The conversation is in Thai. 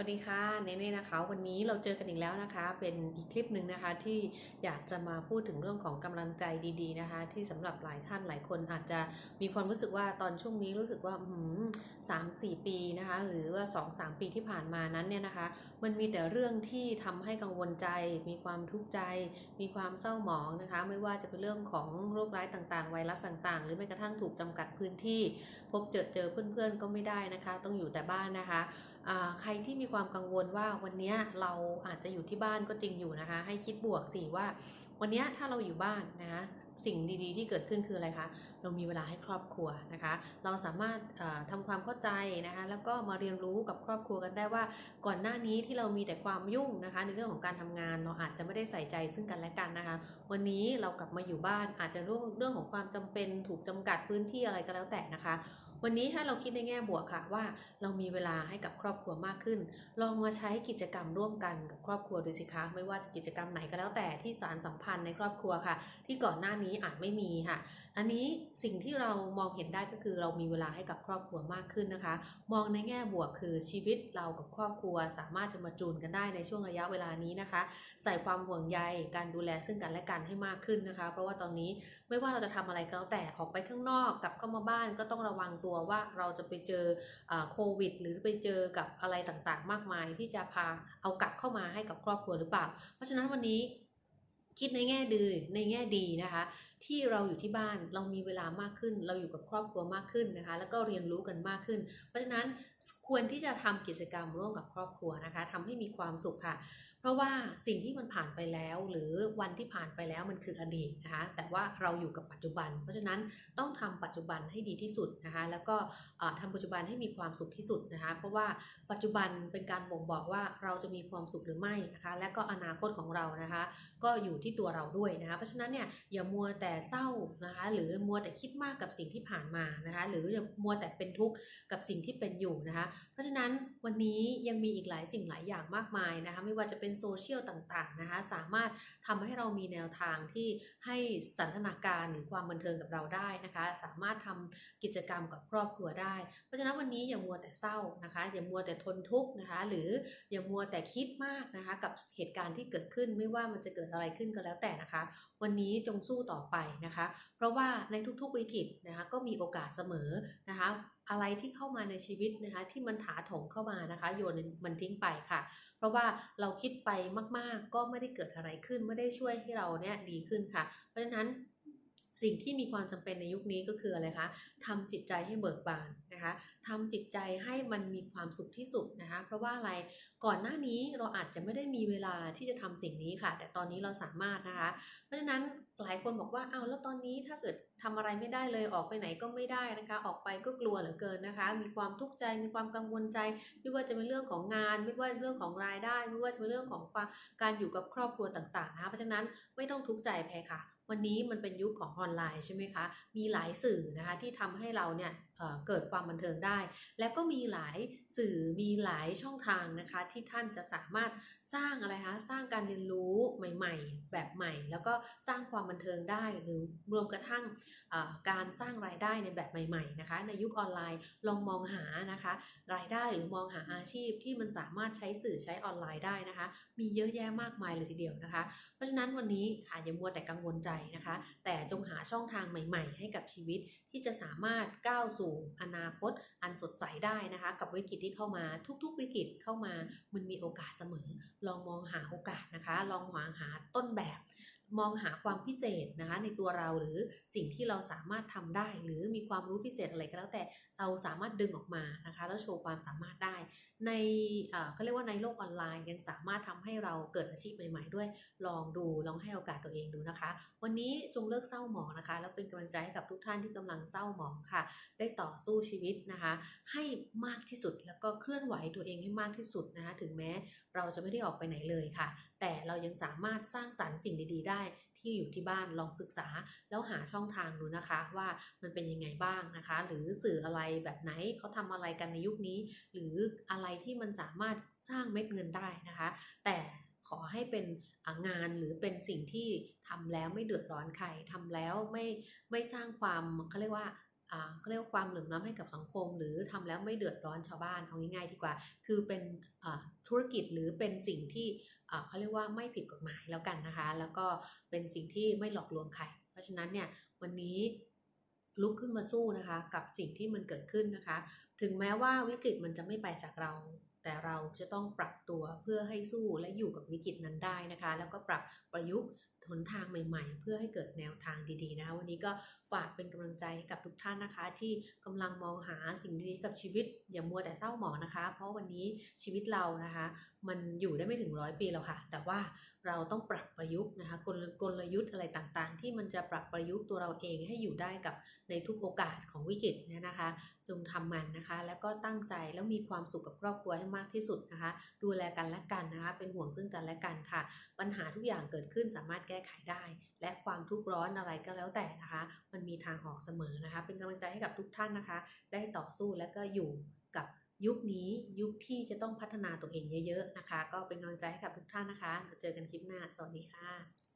วัสดีค่ะเนเน่นะคะ วันนี้เราเจอกันอีกแล้วนะคะ เป็นอีกคลิปหนึ่งนะคะที่อยากจะมาพูดถึงเรื่องของกำลังใจดีๆนะคะ ที่สำหรับหลายท่านหลายคนอาจจะมีความรู้สึกว่าตอนช่วงนี้รู้สึกว่าสามสี่ปีนะคะ หรือว่าสองสามปีที่ผ่านมานั้นเนี่ยนะคะ มันมีแต่เรื่องที่ทำให้กังวลใจ มีความทุกข์ใจ มีความเศร้าหมองนะคะ ไม่ว่าจะเป็นเรื่องของโรคร้ายต่างๆ ไวรัสต่างๆ หรือแม้กระทั่งถูกจำกัดพื้นที่ พบเจอเจอเพื่อนๆก็ไม่ได้นะคะ ต้องอยู่แต่บ้านนะคะ ใครที่มีความกังวลว่าวันนี้เราอาจจะอยู่ที่บ้านก็จริงอยู่นะคะ ให้คิดบวกสิว่า วันนี้ถ้าเราอยู่บ้านนะคะ สิ่งดีๆ ที่เกิดขึ้นคืออะไรคะ เรามีเวลาให้ครอบครัวนะคะ เราสามารถเอ่อทำความเข้าใจนะคะ แล้วก็มาเรียนรู้กับครอบครัวกันได้ว่า ก่อนหน้านี้ที่เรามีแต่ความยุ่งนะคะ ในเรื่องของการทำงานเราอาจจะไม่ได้ใส่ใจซึ่งกันและกันนะคะ วันนี้เรากลับมาอยู่บ้านอาจจะเรื่องเรื่องของความจำเป็นถูกจำกัดพื้นที่อะไรก็แล้วแต่นะคะวันนี้ถ้าเราคิดในแง่บวกค่ะว่าเรามีเวลาให้กับครอบครัวมากขึ้น ลองมาใช้กิจกรรมร่วมกันกับครอบครัวดูสิคะ ไม่ว่าจะกิจกรรมไหนก็แล้วแต่ที่สารสัมพันธ์ในครอบครัวค่ะ ที่ก่อนหน้านี้อาจไม่มีค่ะ อันนี้สิ่งที่เรามองเห็นได้ก็คือเรามีเวลาให้กับครอบครัวมากขึ้นนะคะ มองในแง่บวกคือชีวิตเรากับครอบครัวสามารถจะมาจูนกันได้ในช่วงระยะเวลานี้นะคะ ใส่ความห่วงใยการดูแลซึ่งกันและกันให้มากขึ้นนะคะ เพราะว่าตอนนี้ไม่ว่าเราจะทำอะไรก็แล้วแต่ออกไปข้างนอกกลับเข้ามาบ้านก็ต้องระวังตัวว่าเราจะไปเจอโควิด หรือไปเจอกับอะไรต่างๆ มากมายที่จะพาเอากลับเข้ามาให้กับครอบครัวหรือเปล่า เพราะฉะนั้นวันนี้ คิดในแง่ดีในแง่ดีนะคะ ที่เราอยู่ที่บ้านเรามีเวลามากขึ้น เราอยู่กับครอบครัวมากขึ้นนะคะ แล้วก็เรียนรู้กันมากขึ้น เพราะฉะนั้นควรที่จะทำกิจกรรมร่วมกับครอบครัวนะคะทำให้มีความสุขค่ะ ราะว่าสิ่งที่มันผ่านไปแล้ว หรือวันที่ผ่านไปแล้วมันคืออดีตนะคะแต่ว่าเราอยู่กับปัจจุบัน เพราะฉะนั้นต้องทำปัจจุบันให้ดีที่สุดนะคะแล้วก็เอ่อทำปัจจุบันให้มีความสุขที่สุดนะคะเพราะว่าปัจจุบันเป็นการบ่งบอกว่าเราจะมีความสุขหรือไม่นะคะและก็อนาคตของเรานะคะก็อยู่ที่ตัวเราด้วยนะคะเพราะฉะนั้นเนี่ยอย่ามัวแต่เศร้านะคะหรือมัวแต่คิดมากกับสิ่งที่ผ่านมานะคะหรืออย่ามัวแต่เป็นทุกข์กับสิ่งที่เป็นอยู่นะคะเพราะฉะนั้นวันนี้ยังมีอีกหลายสิ่งหลายอย่างมากมายนะคะไม่ว่าจะเป็นโซเชียลต่างๆนะคะสามารถทำให้เรามีแนวทางที่ให้สันทนาการหรือความบันเทิงกับเราได้นะคะ สามารถทำกิจกรรมกับครอบครัวได้ เพราะฉะนั้นวันนี้อย่ามัวแต่เศร้านะคะ อย่ามัวแต่ทนทุกข์นะคะ หรืออย่ามัวแต่คิดมากนะคะ กับเหตุการณ์ที่เกิดขึ้นไม่ว่ามันจะเกิดอะไรขึ้นก็แล้วแต่นะคะวันนี้จงสู้ต่อไปนะคะ เพราะว่าในทุกๆวิกฤตนะคะก็มีโอกาสเสมอนะคะอะไรที่เข้ามาในชีวิตนะคะที่มันถาถมเข้ามานะคะโยนมันทิ้งไปค่ะ เพราะว่าเราคิดไปมากๆ ก็ไม่ได้เกิดอะไรขึ้นไม่ได้ช่วยให้เราเนี่ยดีขึ้นค่ะ เพราะฉะนั้น สิ่งที่มีความจำเป็นในยุคนี้ก็คืออะไรคะทำจิตใจให้เบิกบานนะคะทำจิตใจให้มันมีความสุขที่สุดนะคะ เพราะว่าอะไร ก่อนหน้านี้เราอาจจะไม่ได้มีเวลาที่จะทำสิ่งนี้ค่ะ แต่ตอนนี้เราสามารถนะคะ เพราะฉะนั้นหลายคนบอกว่า เอาแล้วตอนนี้ถ้าเกิดทำอะไรไม่ได้เลย ออกไปไหนก็ไม่ได้นะคะ ออกไปก็กลัวเหลือเกินนะคะ มีความทุกข์ใจ มีความกังวลใจ ไม่ว่าจะเป็นเรื่องของงาน ไม่ว่าจะเรื่องของรายได้ ไม่ว่าจะเป็นเรื่องของความการอยู่กับครอบครัวต่างๆนะคะ เพราะฉะนั้นไม่ต้องทุกข์ใจแพ้ค่ะ วันนี้มันเป็นยุคของออนไลน์ใช่ไหมคะ มีหลายสื่อนะคะที่ทำให้เราเนี่ยเเกิดความบันเทิงได้ และก็มีหลายสื่อมีหลายช่องทางนะคะ ที่ท่านจะสามารถสร้างอะไรคะสร้างการเรียนรู้ใหม่ ๆ แบบใหม่ แล้วก็สร้างความบันเทิงได้หรือรวมกระทั่งการสร้างรายได้ในแบบใหม่ๆนะคะในยุคออนไลน์ลองมองหานะคะรายได้หรือมองหาอาชีพที่มันสามารถใช้สื่อใช้ออนไลน์ได้นะคะ มีเยอะแยะมากมายเลยทีเดียวนะคะ เพราะฉะนั้นวันนี้ค่ะอย่ามัวแต่กังวลใจนะคะ แต่จงหาช่องทางใหม่ ๆ ให้กับชีวิตที่จะสามารถก้าวสู่อนาคตอันสดใสได้นะคะ กับวิกฤตที่เข้ามาทุกๆ วิกฤตเข้ามามันมีโอกาสเสมอ ลองมองหาโอกาสนะคะ ลองมองหาต้นแบบ มองหาความพิเศษนะคะในตัวเราหรือสิ่งที่เราสามารถทำได้ หรือมีความรู้พิเศษอะไรก็แล้วแต่เราสามารถดึงออกมานะคะแล้วโชว์ความสามารถได้ ในเขาเรียกว่าในโลกออนไลน์ยังสามารถทำให้เราเกิดอาชีพใหม่ ๆ ด้วยลองดูลองให้โอกาสตัวเองดูนะคะ วันนี้จงเลิกเศร้าหมองนะคะ แล้วเป็นกำลังใจให้กับทุกท่านที่กำลังเศร้าหมองค่ะ ได้ต่อสู้ชีวิตนะคะ ให้มากที่สุดแล้วก็เคลื่อนไหวตัวเองให้มากที่สุดนะคะถึงแม้เราจะไม่ได้ออกไปไหนเลยค่ะ แต่เรายังสามารถสร้างสรรค์สิ่งดีๆได้ที่อยู่ที่บ้านลองศึกษา แล้วหาช่องทางดูนะคะว่ามันเป็นยังไงบ้างนะคะ หรือสื่ออะไรแบบไหนเขาทำอะไรกันในยุคนี้ หรืออะไรที่มันสามารถสร้างเม็ดเงินได้นะคะ แต่ขอให้เป็นงานหรือเป็นสิ่งที่ทำแล้วไม่เดือดร้อนใครทำแล้วไม่ไม่สร้างความเขาเรียกว่า เขาเรียกว่าความเหลื่อมล้ำให้กับสังคม หรือทำแล้วไม่เดือดร้อนชาวบ้านเอาง่ายๆดีกว่า คือเป็นธุรกิจหรือเป็นสิ่งที่เขาเรียกว่าไม่ผิดกฎหมายแล้วกันนะคะ แล้วก็เป็นสิ่งที่ไม่หลอกลวงใคร เพราะฉะนั้นเนี่ยวันนี้ลุกขึ้นมาสู้นะคะกับสิ่งที่มันเกิดขึ้นนะคะ ถึงแม้ว่าวิกฤตมันจะไม่ไปจากเรา แต่เราจะต้องปรับตัวเพื่อให้สู้และอยู่กับวิกฤตนั้นได้นะคะ แล้วก็ปรับประยุกต์ หนทางใหม่ๆ เพื่อให้เกิดแนวทางดีๆนะ วันนี้ก็ฝากเป็นกำลังใจให้กับทุกท่านนะคะ ที่กำลังมองหาสิ่งดีๆกับชีวิต อย่ามัวแต่เศร้าหมองนะคะ เพราะวันนี้ชีวิตเรานะคะ มันอยู่ได้ไม่ถึงร้อยปีแล้วค่ะ แต่ว่าเราต้องปรับประยุกต์นะคะกลกลยุทธ์อะไรต่างๆ ที่มันจะปรับประยุกต์ตัวเราเองให้อยู่ได้กับในทุกโอกาสของวิกฤตเนี่ยนะคะ จงทำมันนะคะ แล้วก็ตั้งใจแล้วมีความสุขกับครอบครัวให้มากที่สุดนะคะ ดูแลกันและกันนะคะ เป็นห่วงซึ่งกันและกันค่ะ ปัญหาทุกอย่างเกิดขึ้นสามารถแกก้ไขได้ และความทุกข์ร้อนอะไรก็แล้วแต่นะคะ มันมีทางออกเสมอนะคะ เป็นกำลังใจให้กับทุกท่านนะคะ ได้ต่อสู้และก็อยู่กับยุคนี้ยุคที่จะต้องพัฒนาตัวเองเยอะ ๆ นะคะ ก็เป็นกำลังใจให้กับทุกท่านนะคะเจอกันคลิปหน้า สวัสดีค่ะ